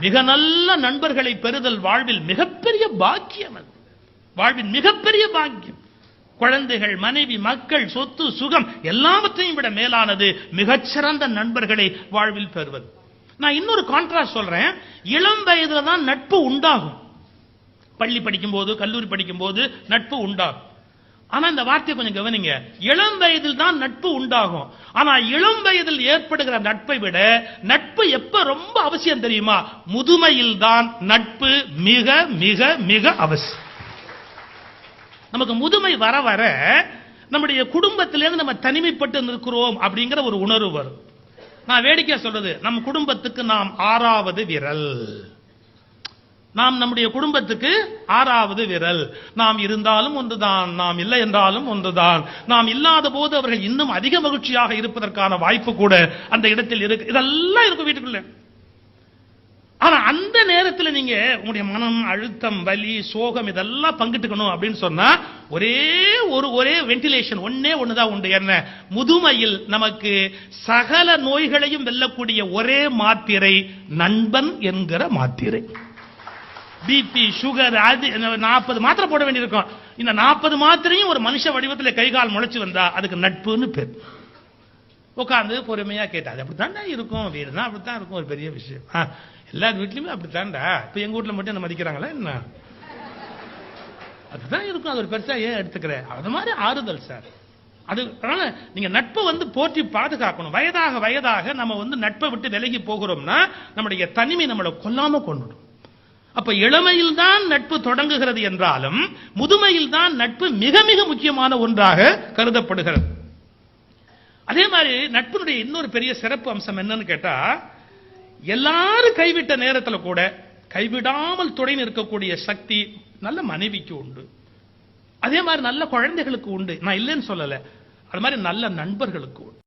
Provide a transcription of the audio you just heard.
மிக நல்ல நண்பர்களை பெறுதல் வாழ்வில் மிகப்பெரிய பாக்கியம் அது. வாழ்வின் மிகப்பெரிய பாக்கியம். குழந்தைகள் மனைவி மக்கள் சொத்து சுகம் எல்லாவற்றையும் விட மேலானது மிகச்சிறந்த நண்பர்களை வாழ்வில் பெறுவது. நான் இன்னொரு கான்ட்ராஸ்ட் சொல்றேன். இளம் வயதுல தான் நட்பு உண்டாகும். பள்ளி படிக்கும் போது கல்லூரி படிக்கும் போது நட்பு உண்டாகும். ஆனா இந்த வார்த்தையை கொஞ்சம் கவனிங்க. இளம் வயதில் தான் நட்பு உண்டாகும். ஆனா இளம் வயதில் ஏற்படுகிற நட்பை விட நட்பு எப்ப ரொம்ப அவசியம் தெரியுமா? முதுமையில் தான் நட்பு மிக மிக மிக அவசியம். நமக்கு முதுமை வர வர நம்முடைய குடும்பத்திலிருந்து நம்ம தனிமைப்பட்டு நிற்கிறோம் அப்படிங்கிற ஒரு உணர்வு வரும். நான் வேடிக்கை சொல்றது நம் குடும்பத்துக்கு நாம் ஆறாவது விரல். நாம் நம்முடைய குடும்பத்துக்கு ஆறாவது விரல். நாம் இருந்தாலும் ஒன்றுதான் நாம் இல்லை என்றாலும் ஒன்றுதான். நாம் இல்லாத போது அவர்கள் இன்னும் அதிக மகிழ்ச்சியாக இருப்பதற்கான வாய்ப்பு கூட அந்த இடத்தில் இருக்கு. இதெல்லாம் இருக்கும் வீட்டுக்குள்ள. ஆனா அந்த நேரத்தில் நீங்க உங்களுடைய மனம் அழுத்தம் வலி சோகம் இதெல்லாம் பங்கிட்டுக்கணும் அப்படின்னு சொன்னா ஒரே ஒரு ஒரே வென்டிலேஷன் ஒன்னே ஒண்ணுதான் உண்டு. என்ன? முதுமையில் நமக்கு சகல நோய்களையும் வெல்லக்கூடிய ஒரே மாத்திரை நண்பன் என்கிற மாத்திரை. பிபி சுகர் அது நாற்பது மாத்திரை போட வேண்டியிருக்கும். இந்த நாற்பது மாத்திரையும் ஒரு மனுஷ வடிவத்தில் கை கால் முளைச்சு வந்தா அதுக்கு நட்புன்னு பேர். உட்காந்து பொறுமையா கேட்டால் அது அப்படித்தான்டா இருக்கும் வீடுனா அப்படித்தான் இருக்கும் ஒரு பெரிய விஷயம். எல்லார் எல்லா அப்படித்தான்டா. இப்போ எங்க வீட்டில் மட்டும் என்ன மதிக்கிறாங்களா என்ன? அதுதான் இருக்கும் அது ஒரு பெருசா ஏன் எடுத்துக்கிறேன் அது மாதிரி ஆறுதல் சார். அது அதனால நீங்க நட்பை வந்து போற்றி பாதுகாக்கணும். வயதாக வயதாக நம்ம வந்து நட்பை விட்டு விலகி போகிறோம்னா நம்முடைய தனிமை நம்மளை கொல்லாம கொண்டுடும். அப்ப இளமையில் தான் நட்பு தொடங்குகிறது என்றாலும் முதுமையில் தான் நட்பு மிக மிக முக்கியமான ஒன்றாக கருதப்படுகிறது. அதே மாதிரி நட்பினுடைய இன்னொரு பெரிய சிறப்பு அம்சம் என்னன்னு கேட்டா எல்லாரும் கைவிட்ட நேரத்தில் கூட கைவிடாமல் துணை நிற்கக்கூடிய சக்தி நல்ல மனைவிக்கு உண்டு. அதே மாதிரி நல்ல குழந்தைகளுக்கு உண்டு. நான் இல்லைன்னு சொல்லல. அது மாதிரி நல்ல நண்பர்களுக்கு உண்டு.